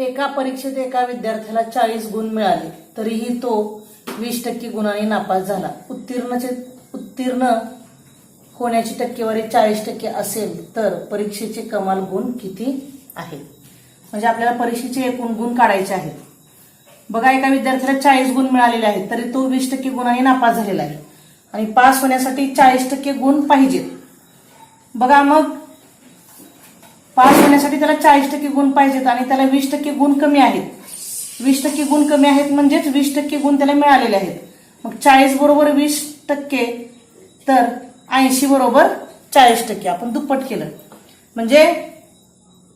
एका परीक्षेत एका विद्यार्थ्याला चाळीस गुण मिळाले तरीही तो वीस टक्के गुणांनी नापास झाला. उत्तीर्णचे उत्तीर्ण होण्याची टक्केवारी चाळीस टक्के असेल तर परीक्षेचे कमाल गुण किती आहेत? म्हणजे आपल्याला परीक्षेचे एकूण गुण काढायचे आहेत. बघा एका विद्यार्थ्याला चाळीस गुण मिळालेले आहेत तरी तो वीस टक्के गुणांनी नापास झालेला आहे. आणि पास होण्यासाठी चाळीस टक्के गुण पाहिजेत. बघा मग पास होण्यासाठी त्याला चाळीस टक्के गुण पाहिजेत आणि त्याला वीस टक्के गुण कमी आहेत. वीस टक्के गुण कमी आहेत म्हणजेच वीस टक्के गुण त्याला मिळालेले आहेत. मग चाळीस बरोबर वीस टक्के तर ऐंशी बरोबर चाळीस टक्के. आपण दुप्पट केलं. म्हणजे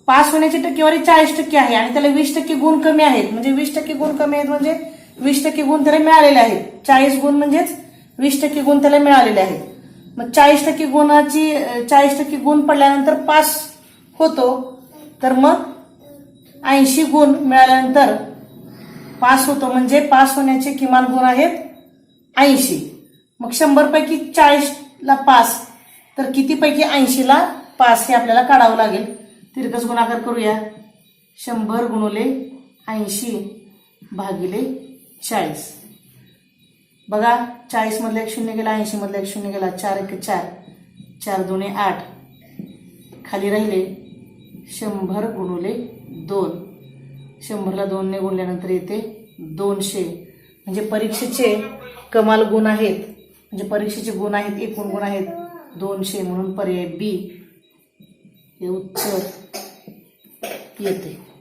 पास होण्याची टक्केवारी चाळीस टक्के आहे आणि त्याला वीस टक्के गुण कमी आहेत. म्हणजे वीस टक्के गुण कमी आहेत म्हणजे वीस टक्के गुण त्याला मिळालेले आहेत. चाळीस गुण म्हणजेच वीस टक्के गुण त्याला मिळालेले आहेत. मग चाळीस टक्के गुणाची चाळीस टक्के गुण पडल्यानंतर पास होतो. तर मग ऐंशी गुण मिळाल्यानंतर पास होतो. म्हणजे पास होण्याचे किमान गुण आहेत ऐंशी. मग शंभर पैकी चाळीसला पास. तर किती पैकी ऐंशीला पास हे आपल्याला काढावं लागेल? तिरकस गुणाकार करूया. शंभर गुणुले ऐंशी भागिले चाळीस. बघा चाळीस मधला एक शून्य गेला ऐंशी मधला एक शून्य गेला चार एक चार. चार दोन्ही आठ. खाली राहिले. शंभर गुणुले दोन. शंभरला दोनने गुणल्यानंतर येते दोनशे. म्हणजे परीक्षेचे कमाल गुण आहेत. म्हणजे परीक्षेचे गुण आहेत एकूण गुण आहेत दोनशे म्हणून पर्याय बी. हे उत्तर येते.